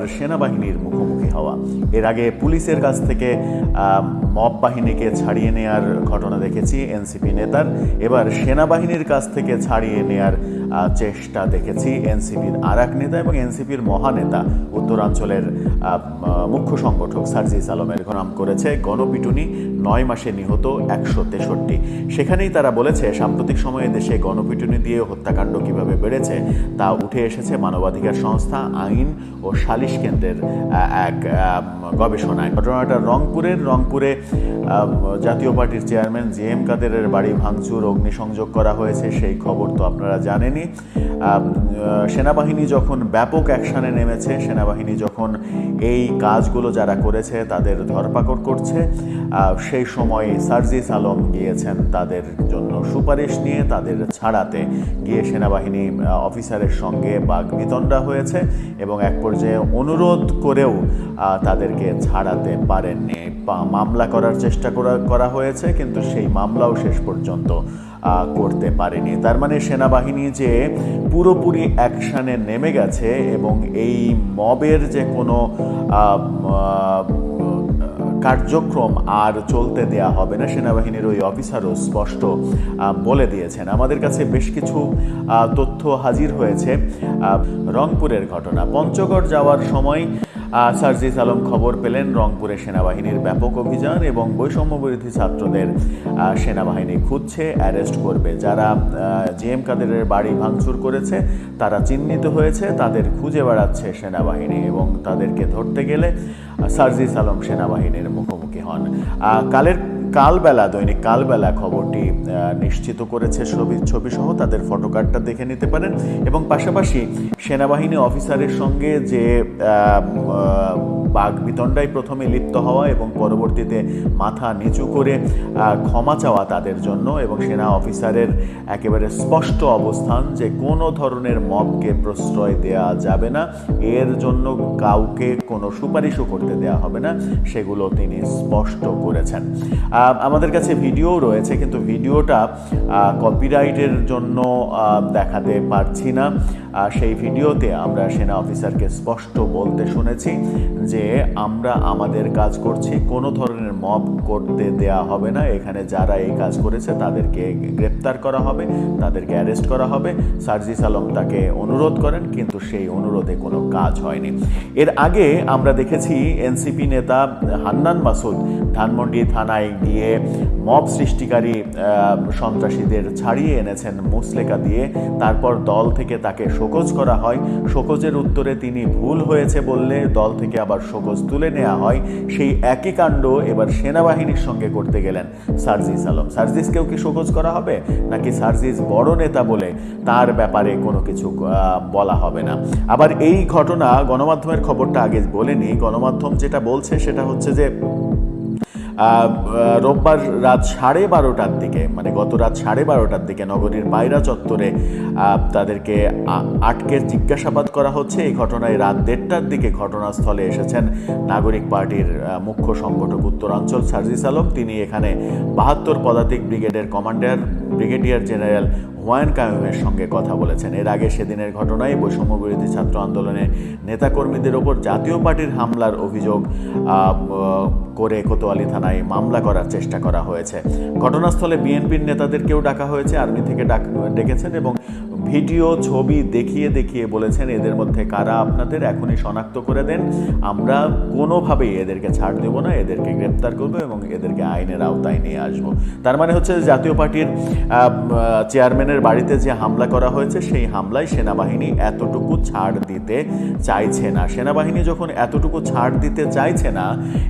সেনাবাহিনীর মুখোমুখি হওয়া। এর আগে পুলিশের কাছ থেকে মব বাহিনীকে ছাড়িয়ে নেয়ার ঘটনা দেখেছি, এনসিপি নেতার। এবার সেনাবাহিনীর কাছ থেকে ছাড়িয়ে নেয়ার চেষ্টা দেখেছি এনসিপির আর এক নেতা এবং এনসিপির মহানেতা। উত্তরাঞ্চলের মুখ্য সংগঠক সার্জিস আলমের নাম করেছে। গণপিটুনি নয় মাসে নিহত একশো তেষট্টি। সেখানেই তারা বলেছে, সাম্প্রতিক সময়ে দেশে গণপিটুনি দিয়ে হত্যাকাণ্ড কীভাবে বেড়েছে তা উঠে এসেছে মানবাধিকার সংস্থা, আইন ও সালিশ কেন্দ্রের এক গবেষণায়। ঘটনাটা রংপুরের। রংপুরে জাতীয় পার্টির চেয়ারম্যান জি এম কাদেরের বাড়ি ভাঙচুর, অগ্নিসংযোগ করা হয়েছে, সেই খবর তো আপনারা জানেনই। আহ, সেনাবাহিনী যখন ব্যাপক অ্যাকশানে নেমেছে সেনাবাহিনী যখন এই কাজগুলো যারা করেছে তাদের ধরপাকড় করছে সেই সময় সার্জিস আলম গিয়েছেন তাদের জন্য সুপারিশ নিয়ে তাদের ছাড়াতে গিয়ে সেনাবাহিনী অফিসারের সঙ্গে বাঘ বিতণ্ডা হয়েছে এবং এক পর্যায়ে অনুরোধ করেও তাদেরকে ছাড়াতে পারেননি। মামলা করার চেষ্টা করা করা হয়েছে কিন্তু সেই মামলাও শেষ পর্যন্ত করতে পারেনি। তার মানে সেনাবাহিনী যে পুরোপুরি অ্যাকশানে নেমে গেছে এবং এই মবের যে কোনো কার্যক্রম আর চলতে দেয়া হবে না, সেনাবাহিনীর ওই অফিসারও স্পষ্ট বলে দিয়েছেন। আমাদের কাছে বেশ কিছু তথ্য হাজির হয়েছে রংপুরের ঘটনা। পঞ্চগড় যাওয়ার সময় সার্জিস আলম খবর পেলেন, রংপুরে সেনাবাহিনীর ব্যাপক অভিযান এবং বৈষম্য বিরোধী ছাত্রদের সেনাবাহিনী খুঁজছে, অ্যারেস্ট করবে। যারা জে এম কাদেরের বাড়ি ভাঙচুর করেছে, তারা চিহ্নিত হয়েছে, তাদের খুঁজে বেড়াচ্ছে সেনাবাহিনী এবং তাদেরকে ধরতে গেলে সার্জিস আলম সেনাবাহিনীর মুখোমুখি হন। কালের কালবেলা, দৈনিক কালবেলা খবরটি নিশ্চিত করেছে ছবি ছবি সহ তাদের ফটোকার্ডটা দেখে নিতে পারেন এবং পাশাপাশি সেনাবাহিনী অফিসারের সঙ্গে যে বাঘ বিতণ্ডায় প্রথমে লিপ্ত হওয়া এবং পরবর্তীতে মাথা নিচু করে ক্ষমা চাওয়া তাদের জন্য এবং সেনা অফিসারের একেবারে স্পষ্ট অবস্থান যে কোনো ধরনের মবকে প্রশ্রয় দেয়া যাবে না, এর জন্য কাউকে কোনো সুপারিশও করতে দেয়া হবে না, সেগুলো তিনি স্পষ্ট করেছেন। আমাদের কাছে ভিডিও রয়েছে, কিন্তু ভিডিওটা কপিরাইটের জন্য দেখাতে পারছি না। সেই ভিডিওতে আমরা সেনা অফিসারকে স্পষ্ট বলতে শুনেছি যে আমরা আমাদের কাজ করছি, কোনো ধরনের মব করতে দেয়া হবে না। এখানে যারা এই কাজ করেছে, তাদেরকে গ্রেপ্তার করা হবে, তাদেরকে অ্যারেস্ট করা হবে। সার্জিস আলম তাকে অনুরোধ করেন, কিন্তু সেই অনুরোধে কোনো কাজ হয়নি। এর আগে আমরা দেখেছি এনসিপি নেতা হান্নান মাসুদ ধানমন্ডি থানায় মব সৃষ্টিকারী সন্ত্রাসীদের ছাড়িয়ে এনেছেন মুসলেকা দিয়ে। তারপর দল থেকে তাকে শোকজ করা হয়। শোকজের উত্তরে তিনি ভুল হয়েছে বললে দল থেকে আবার শোকজ তুলে নেওয়া হয়। সেই একই কাণ্ড এবার সেনাবাহিনীর সঙ্গে করতে গেলেন সার্জিস আলম। সার্জিসকেও কি শোকজ করা হবে? নাকি সার্জিস বড় নেতা বলে তার ব্যাপারে কোনো কিছু বলা হবে না? আবার এই ঘটনা গণমাধ্যমের খবরটা আগে বলেনি। গণমাধ্যম যেটা বলছে সেটা হচ্ছে যে রোববার রাত সাড়ে বারোটার দিকে মানে গত রাত সাড়ে বারোটার দিকে নগরীর বাইরা চত্বরে তাদেরকে আটকে জিজ্ঞাসাবাদ করা হচ্ছে। এই ঘটনায় রাত দেড়টার দিকে ঘটনাস্থলে এসেছেন নাগরিক পার্টির মুখ্য সংগঠক উত্তরাঞ্চল সার্জিস আলম। তিনি এখানে বাহাত্তর পদাতিক ব্রিগেডের কমান্ডার, ব্রিগেডিয়ার জেনারেল হুমায়ুন কায়ুমের সঙ্গে কথা বলেছেন। এর আগে সেদিনের ঘটনায় বৈষম্য বিরোধী ছাত্র আন্দোলনের নেতাকর্মীদের ওপর জাতীয় পার্টির হামলার অভিযোগ করে কোতোয়ালি থানায় মামলা করার চেষ্টা করা হয়েছে। ঘটনাস্থলে বিএনপির নেতাদেরকেও ডাকা হয়েছে, আর্মি থেকে ডাক ডেকেছেন এবং ভিডিও, ছবি দেখিয়ে দেখিয়ে বলেছেন, এদের মধ্যে কারা আপনাদের? এখনই শনাক্ত করে দেন। আমরা কোনোভাবেই এদেরকে ছাড় দেব না, এদেরকে গ্রেপ্তার করব এবং এদেরকে আইনের আওতায় নিয়ে আসব। তার মানে হচ্ছে জাতীয় পার্টির চেয়ারম্যানের বাড়িতে যে হামলা করা হয়েছে, সেই হামলায় সেনাবাহিনী এতটুকু ছাড় দিতে চাইছে না। সেনাবাহিনী যখন এতটুকু ছাড় দিতে চাইছে না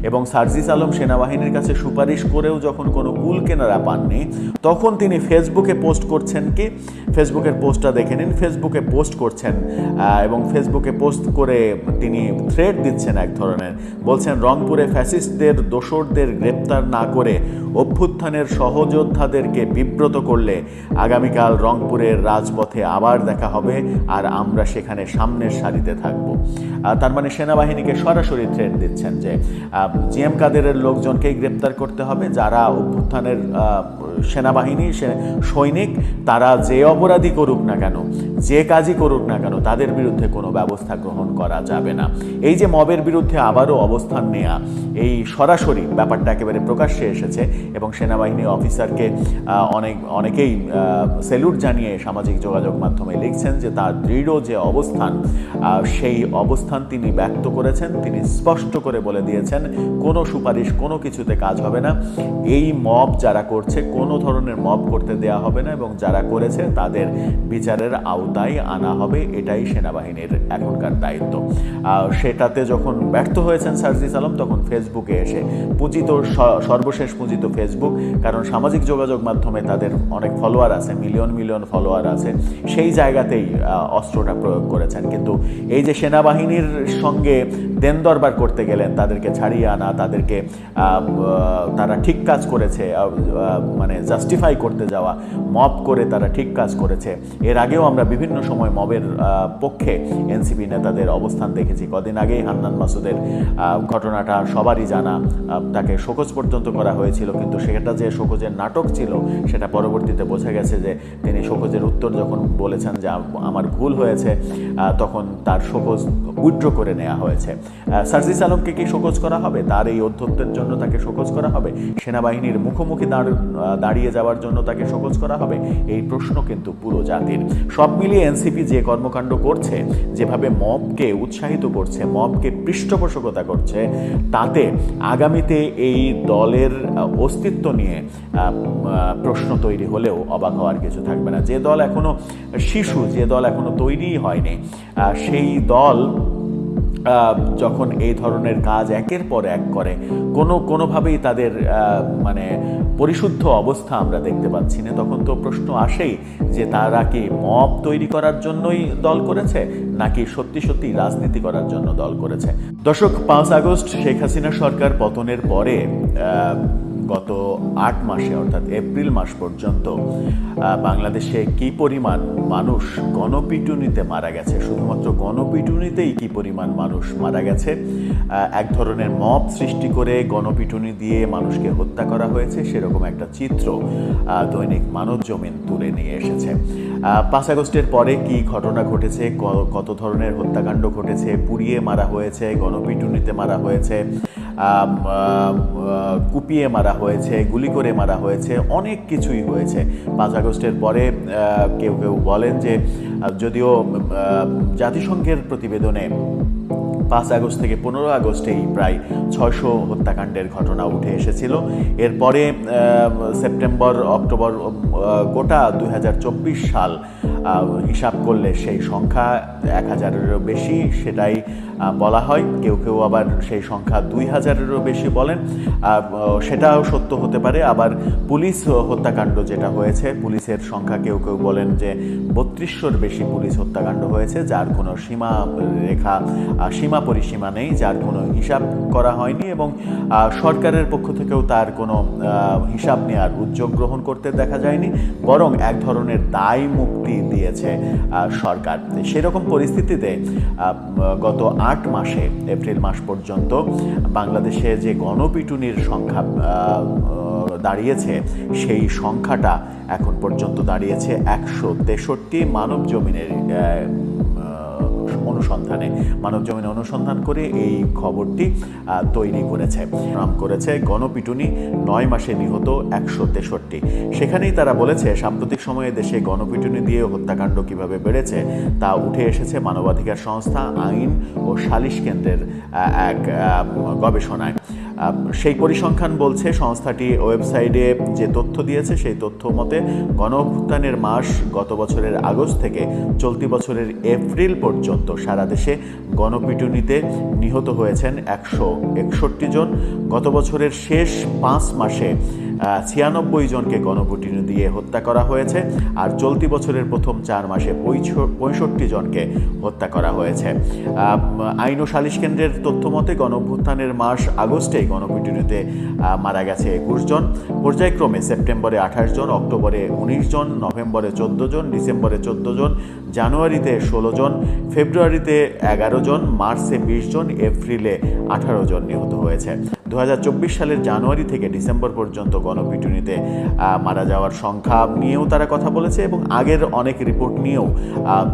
এবং সার্জিস আলম সেনাবাহিনীর কাছে সুপারিশ করেও যখন কোনো কুল কেনারা পাননি, তখন তিনি ফেসবুকে পোস্ট করছেন কি? ফেসবুকের পোস্টটা দেখে নিন ফেসবুকে পোস্ট করছেন এবং ফেসবুকে পোস্ট করে তিনি থ্রেড দিচ্ছেন এক ধরনের। বলছেন, রংপুরে ফ্যাসিস্টদের দোসরদের গ্রেপ্তার না করে অভ্যুত্থানের সহযোদ্ধাদেরকে বিব্রত করলে আগামীকাল রংপুরের রাজপথে আবার দেখা হবে আর আমরা সেখানে সামনের সারিতে থাকব। তার মানে সেনাবাহিনীকে সরাসরি থ্রেট দিচ্ছেন যে জিএম কাদেরের লোকজনকেই গ্রেপ্তার করতে হবে, যারা অভ্যুত্থানের সেনাবাহিনী সৈনিক, তারা যে অপরাধী করুক না কেন, যে কাজই করুক না কেন, তাদের বিরুদ্ধে কোনো ব্যবস্থা গ্রহণ করা যাবে না। এই যে মবের বিরুদ্ধে আবারও অবস্থান নেয়া, এই সরাসরি ব্যাপারটা একেবারে প্রকাশ্যে এসেছে এবং সেনাবাহিনী অফিসারকে অনেক, অনেকেই সেলুট জানিয়ে সামাজিক যোগাযোগ মাধ্যমে লিখছেন যে তার দৃঢ় যে অবস্থান সেই অবস্থান তিনি ব্যক্ত করেছেন, তিনি স্পষ্ট করে বলে দিয়েছেন, কোনো সুপারিশ, কোনো কিছুতে কাজ হবে না। এই মব যারা করছে, কোনো ধরনের মব করতে দেয়া হবে না এবং যারা করেছে, তাদের বিচারের আওতায় আনা হবে, এটাই সেনাবাহিনীর এখনকার দায়িত্ব। সেটাতে যখন ব্যর্থ হয়েছেন সার্জিস আলম, তখন ফেসবুকে এসে পূজিত সর্বশেষ পূজিত ফেসবুক কারণ সামাজিক যোগাযোগ মাধ্যমে তাদের অনেক ফলোয়ার আছে মিলিয়ন মিলিয়ন ফলোয়ার আছে। সেই জায়গাতেই অস্ত্রটা প্রয়োগ করেছেন। কিন্তু এই যে সেনাবাহিনীর সঙ্গে দেন দরবার করতে গেলেন, তাদেরকে ছাড়িয়ে আনা, তাদেরকে তারা ঠিক কাজ করেছে মানে জাস্টিফাই করতে যাওয়া মব করে তারা ঠিক কাজ করেছে। এর আগেও আমরা বিভিন্ন সময় মবের পক্ষে এনসিপি নেতাদের অবস্থান দেখেছি। কদিন আগেই হান্নান মাসুদের ঘটনাটা সবারই জানা তাকে শোকজ পর্যন্ত করা হয়েছিল, কিন্তু সেটা যে শোকজের নাটক ছিল, সেটা পরবর্তীতে বোঝা গেছে যে তিনি শোকজের উত্তর যখন বলেছেন যে, আমার ভুল হয়েছে তখন তার শোকজ উইথড্র করে নেওয়া হয়েছে। সার্জিস আলমকে কি শোকজ করা হবে? তার এই অধ্যত্বের জন্য তাকে শোকজ করা হবে? সেনাবাহিনীর মুখোমুখি দাঁড় দাঁড়িয়ে যাওয়ার জন্য তাকে শোকজ করা হবে? এই প্রশ্ন কিন্তু পুরো জাতির। সব মিলিয়ে এনসিপি যে কর্মকাণ্ড করছে, যেভাবে মবকে উৎসাহিত করছে, মবকে পৃষ্ঠপোষকতা করছে, তাতে আগামীতে এই দলের অস্তিত্ব নিয়ে প্রশ্ন তৈরি হলেও অবাক হওয়ার কিছু থাকবে না। যে দল এখনও শিশু, যে দল এখনও তৈরিই হয়নি সেই দল যখন এই ধরনের কাজ একের পর এক করে, কোনো, কোনোভাবেই তাদের মানে পরিশুদ্ধ অবস্থা আমরা দেখতে পাচ্ছি না। তখন তো প্রশ্ন আসেই যে তারা কি মব তৈরি করার জন্যই দল করেছে, নাকি সত্যি সত্যি রাজনীতি করার জন্য দল করেছে? দশক পাঁচ আগস্ট শেখ হাসিনা সরকার পতনের পরে গত আট মাসে, অর্থাৎ এপ্রিল মাস পর্যন্ত বাংলাদেশে কি পরিমাণ মানুষ গণপিটুনিতে মারা গেছে? শুধুমাত্র গণপিটুনিতেই কি পরিমাণ মানুষ মারা গেছে? এক ধরনের মব সৃষ্টি করে গণপিটুনি দিয়ে মানুষকে হত্যা করা হয়েছে, সেরকম একটা চিত্র দৈনিক মানব জমিন তুলে নিয়ে এসেছে। পাঁচ আগস্টের পরে কি ঘটনা ঘটেছে? কত ধরনের হত্যাকাণ্ড ঘটেছে? পুড়িয়ে মারা হয়েছে, গণপিটুনিতে মারা হয়েছে কুপিয়ে মারা হয়েছে, গুলি করে মারা হয়েছে, অনেক কিছুই হয়েছে। পাঁচ আগস্টের পরে কেউ কেউ বলেন যে যদিও জাতিসংঘের প্রতিবেদনে পাঁচ আগস্ট থেকে পনেরো আগস্টেই প্রায় ছয়শো হত্যাকাণ্ডের ঘটনা উঠে এসেছিল। এরপরে সেপ্টেম্বর, অক্টোবর গোটা দু হাজার চব্বিশ সাল হিসাব করলে সেই সংখ্যা এক হাজারেরও বেশি, সেটাই বলা হয়। কেউ কেউ আবার সেই সংখ্যা দুই হাজারেরও বেশি বলেন। সেটাও সত্য হতে পারে। আবার পুলিশ হত্যাকাণ্ড যেটা হয়েছে, পুলিশের সংখ্যা কেউ কেউ বলেন যে বত্রিশশোর বেশি পুলিশ হত্যাকাণ্ড হয়েছে, যার কোনো সীমা রেখা সীমা পরিসীমা নেই, যার কোনো হিসাব করা হয়নি এবং সরকারের পক্ষ থেকেও তার কোনো হিসাব নেওয়ার উদ্যোগ গ্রহণ করতে দেখা যায়নি। বরং এক ধরনের দায় মুক্তি দিয়েছে সরকার। সেরকম পরিস্থিতিতে গত আট মাসে, এপ্রিল মাস পর্যন্ত, বাংলাদেশে যে গণপিটুনির সংখ্যা দাঁড়িয়েছে, সেই সংখ্যাটা এখন পর্যন্ত দাঁড়িয়েছে একশো তেষট্টি মানব জমিনের অনুসন্ধানে মানব জমিনে অনুসন্ধান করে এই খবরটি তৈরি করেছে। নাম করেছে গণপিটুনি, নয় মাসে নিহত একশো তেষট্টি। সেখানেই তারা বলেছে, সাম্প্রতিক সময়ে দেশে গণপিটুনি দিয়ে হত্যাকাণ্ড কীভাবে বেড়েছে, তা উঠে এসেছে মানবাধিকার সংস্থা, আইন ও সালিশ কেন্দ্রের এক গবেষণায়। সেই পরিসংখ্যান বলছে সংস্থাটি ওয়েবসাইটে যে তথ্য দিয়েছে সেই তথ্য মতে গণ অভ্যুত্থানের মাস গত বছরের আগস্ট থেকে চলতি বছরের এপ্রিল পর্যন্ত সারা দেশে গণপিটুনিতে নিহত হয়েছেন একশো একষট্টি জন। গত বছরের শেষ পাঁচ মাসে ছিয়ানব্বই জনকে গণপিটুনি দিয়ে হত্যা করা হয়েছে আর চলতি বছরের প্রথম চার মাসে পঁয়ষট্টি জনকে হত্যা করা হয়েছে। আইন ও সালিশ কেন্দ্রের তথ্য মতে গণভ্যুত্থানের মাস আগস্টেই গণপিটুনিতে মারা গেছে একুশ জন। পর্যায়ক্রমে সেপ্টেম্বরে আঠাশ জন, অক্টোবরে উনিশ জন, নভেম্বরে চোদ্দ জন, ডিসেম্বরে চোদ্দ জন, জানুয়ারিতে ষোলো জন, ফেব্রুয়ারিতে এগারো জন, মার্চে বিশ জন, এপ্রিলে আঠারো জন নিহত হয়েছে। দু হাজার চব্বিশ সালের জানুয়ারি থেকে ডিসেম্বর পর্যন্ত গণপিটুনিতে মারা যাওয়ার সংখ্যা নিয়েও তারা কথা বলেছে এবং আগের অনেক রিপোর্ট নিয়েও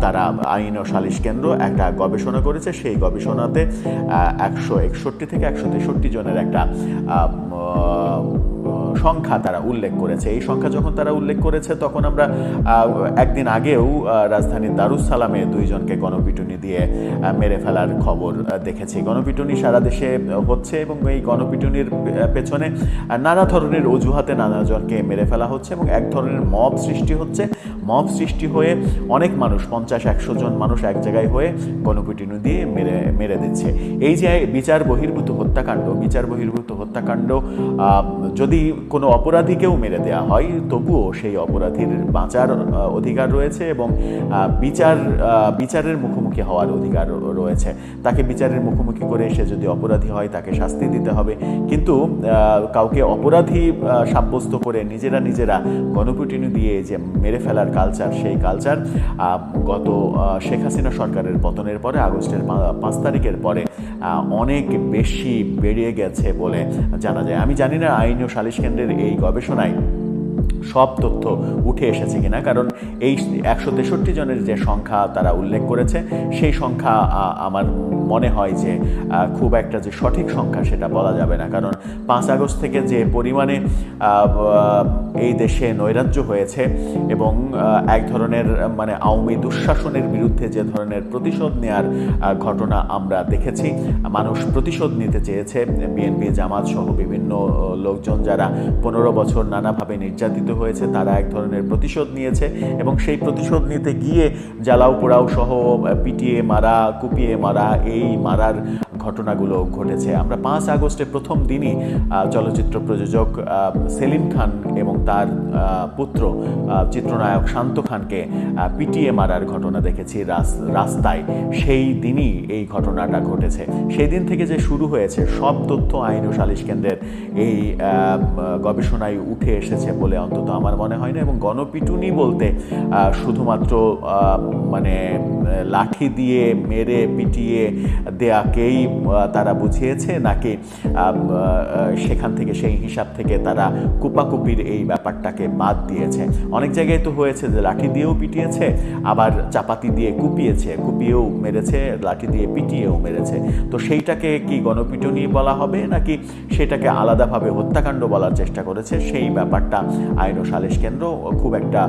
তারা আইন ও সালিশ কেন্দ্র একটা গবেষণা করেছে। সেই গবেষণাতে একশো একষট্টি থেকে একশো তেষট্টি জনের একটা সংখ্যা তারা উল্লেখ করেছে। এই সংখ্যা যখন তারা উল্লেখ করেছে, তখন আমরা একদিন আগেও রাজধানীর দারুস সালামে দুইজনকে গণপিটুনি দিয়ে মেরে ফেলার খবর দেখেছি। গণপিটুনি সারা দেশে হচ্ছে এবং এই গণপিটুনির পেছনে নানা ধরনের অজুহাতে নানাজনকে মেরে ফেলা হচ্ছে এবং এক ধরনের মব সৃষ্টি হচ্ছে। মব সৃষ্টি হয়ে অনেক মানুষ, পঞ্চাশ, একশো জন মানুষ এক জায়গায় হয়ে গণপিটুনি দিয়ে মেরে মেরে দিচ্ছে। এই যে বিচার বহির্ভূত হত্যাকাণ্ড, বিচার বহির্ভূত হত্যাকাণ্ড যদি কোনো অপরাধীকেও মেরে দেওয়া হয়, তবুও সেই অপরাধীর বাঁচার অধিকার রয়েছে এবং বিচার বিচারের মুখোমুখি হওয়ার অধিকার রয়েছে। তাকে বিচারের মুখোমুখি করে সে যদি অপরাধী হয়, তাকে শাস্তি দিতে হবে। কিন্তু কাউকে অপরাধী সাব্যস্ত করে নিজেরা নিজেরা গণপিটুনি দিয়ে যে মেরে ফেলার কালচার সেই কালচার গত শেখ হাসিনা সরকারের পতনের পরে, আগস্টের পাঁচ তারিখের পরে অনেক বেশি বেড়ে গেছে বলে জানা যায়। আমি জানি না আইন ও সালিশ কেন্দ্রের এই গবেষণায় সব তথ্য উঠে এসেছে কিনা, কারণ এই একশো তেষট্টি জনের যে সংখ্যা তারা উল্লেখ করেছে, সেই সংখ্যা আমার মনে হয় যে খুব একটা যে সঠিক সংখ্যা সেটা বলা যাবে না, কারণ পাঁচ আগস্ট থেকে যে পরিমাণে এই দেশে নৈরাজ্য হয়েছে এবং এক ধরনের মানে আওয়ামী দুঃশাসনের বিরুদ্ধে যে ধরনের প্রতিশোধ নেয়ার ঘটনা আমরা দেখেছি, মানুষ প্রতিশোধ নিতে চেয়েছে, বিএনপি, জামাত সহ বিভিন্ন লোকজন যারা পনেরো বছর নানাভাবে নির্যাতিত হয়েছে, তারা এক ধরনের প্রতিশোধ নিয়েছে এবং সেই প্রতিশোধ নিতে গিয়ে জ্বালাও পোড়াও সহ পিটিয়ে মারা, কুপিয়ে মারা, এই মারার ঘটনাগুলো ঘটেছে। আমরা পাঁচ আগস্টে প্রথম দিনই চলচ্চিত্র প্রযোজক সেলিম খান এবং তার পুত্র চিত্রনায়ক শান্ত খানকে পিটিয়ে মারার ঘটনা দেখেছি রাস্তায়। সেই দিনই এই ঘটনাটা ঘটেছে। সেই দিন থেকে যে শুরু হয়েছে, সব তথ্য আইন ও সালিশ কেন্দ্রের এই গবেষণায় উঠে এসেছে বলে অন্তত আমার মনে হয় না এবং গণপিটুনি বলতে শুধুমাত্র মানে লাঠি দিয়ে মেরে, পিটিয়ে দেয়াকেই তারা বুঝিয়েছে নাকি সেখান থেকে, সেই হিসাব থেকে তারা কুপাকুপির এই ব্যাপারটাকে বাদ দিয়েছে। অনেক জায়গায় তো হয়েছে যে লাঠি দিয়েও পিটিয়েছে, আবার চাপাতি দিয়ে কুপিয়েছে, কুপিয়েও মেরেছে, লাঠি দিয়ে পিটিয়েও মেরেছে। তো সেইটাকে কি গণপিটুনি বলা হবে নাকি সেটাকে আলাদাভাবে হত্যাকাণ্ড বলার চেষ্টা করেছে? সেই ব্যাপারটা আইন ও সালিশ কেন্দ্র খুব একটা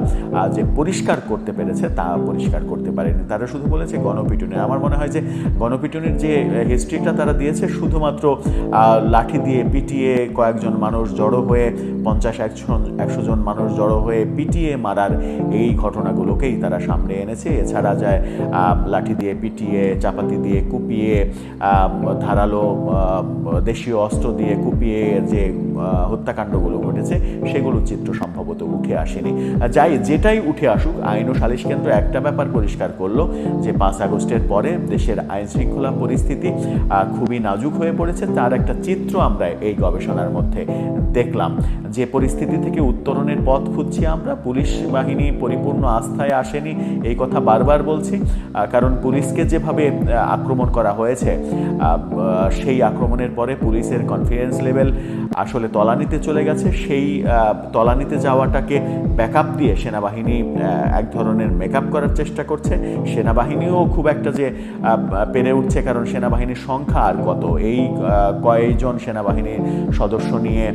যে পরিষ্কার করতে পেরেছে তা পরিষ্কার করতে পারেনি। তারা শুধু বলেছে গণপিটুনি। আমার মনে হয় যে গণপিটুনির যে হিস্ট্রিটা তারা দিয়েছে, শুধুমাত্র লাঠি দিয়ে পিটিয়ে কয়েকজন মানুষ জড়ো হয়ে, পঞ্চাশ, একশো একশো জন মানুষ জড়ো হয়ে পিটিয়ে মারার এই ঘটনাগুলোকেই তারা সামনে এনেছে। এছাড়া যায় লাঠি দিয়ে পিটিয়ে, চাপাতি দিয়ে কুপিয়ে ধারালো দেশীয় অস্ত্র দিয়ে কুপিয়ে যে হত্যাকাণ্ডগুলো ঘটেছে, সেগুলো চিত্র সম্ভবত উঠে আসেনি। যাই, যেটাই উঠে আসুক, আইন ও সালিশ কেন্দ্র একটা ব্যাপার পরিষ্কার করল যে, পাঁচ আগস্টের পরে দেশের আইন শৃঙ্খলা পরিস্থিতি খুবই নাজুক হয়ে পড়েছে। তার একটা চিত্র আমরা এই গবেষণার মধ্যে দেখলাম। যে পরিস্থিতি থেকে উত্তরণের পথ খুঁজছি আমরা, পুলিশ বাহিনী পরিপূর্ণ আস্থায় আসেনি, এই কথা বারবার বলছি। কারণ পুলিশকে যেভাবে আক্রমণ করা হয়েছে সেই আক্রমণের পরে পুলিশের কনফিডেন্স লেভেল আসলে তলানিতে চলে গেছে। সেই তলানিতে যাওয়াটাকে ব্যাকআপ দিয়ে সেনাবাহিনী এক ধরনের মেকআপ করার চেষ্টা করছে। সেনাবাহিনীও খুব একটা যে পেরে উঠছে, কারণ সেনাবাহিনীর সংখ্যা আর কত? এই কয়েকজন সেনাবাহিনীর সদস্য নিয়ে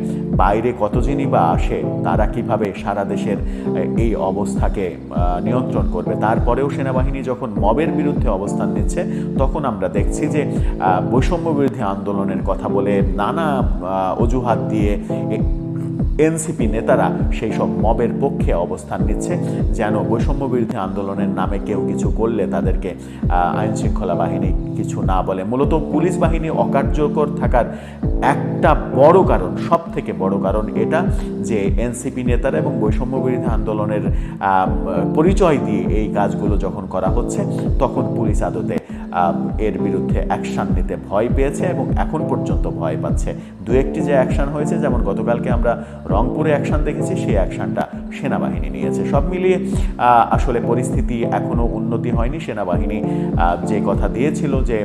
বাইরে কতজনই বা আসে, তারা কীভাবে সারা দেশের এই অবস্থাকে নিয়ন্ত্রণ করবে? তারপরেও সেনাবাহিনী যখন মবের বিরুদ্ধে অবস্থান নিচ্ছে, তখন আমরা দেখছি যে বৈষম্য বিরোধী আন্দোলনের কথা বলে নানা অজুহাত দিয়ে এনসিপি নেতারা সেই সব মবের পক্ষে অবস্থান নিচ্ছে, যেন বৈষম্য বিরোধী আন্দোলনের নামে কেউ কিছু করলে তাদেরকে আইন শৃঙ্খলা বাহিনী কিছু না বলে। মূলত পুলিশ বাহিনী অকার্যকর থাকার একটা বড় কারণ সব থেকে বড় কারণ এটা যে এনসিপি নেতারা এবং বৈষম্য বিরোধী আন্দোলনের পরিচয় দিয়ে এই কাজগুলো যখন করা হচ্ছে, তখন পুলিশ আদতে এর বিরুদ্ধে অ্যাকশান নিতে ভয় পেয়েছে এবং এখন পর্যন্ত ভয় পাচ্ছে। দু একটি যে অ্যাকশান হয়েছে, যেমন গতকালকে আমরা রংপুরে অ্যাকশান দেখেছি, সেই অ্যাকশানটা সেনাবাহিনী নিয়েছে। সব মিলিয়ে আসলে পরিস্থিতি এখনও উন্নতি হয়নি। সেনাবাহিনী যে কথা দিয়েছিল যে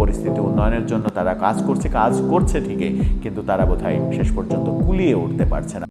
পরিস্থিতি উন্নয়নের জন্য তারা কাজ করছে কাজ করছে ঠিকই, কিন্তু তারা বোধহয় শেষ পর্যন্ত কুলিয়ে উঠতে পারছে না।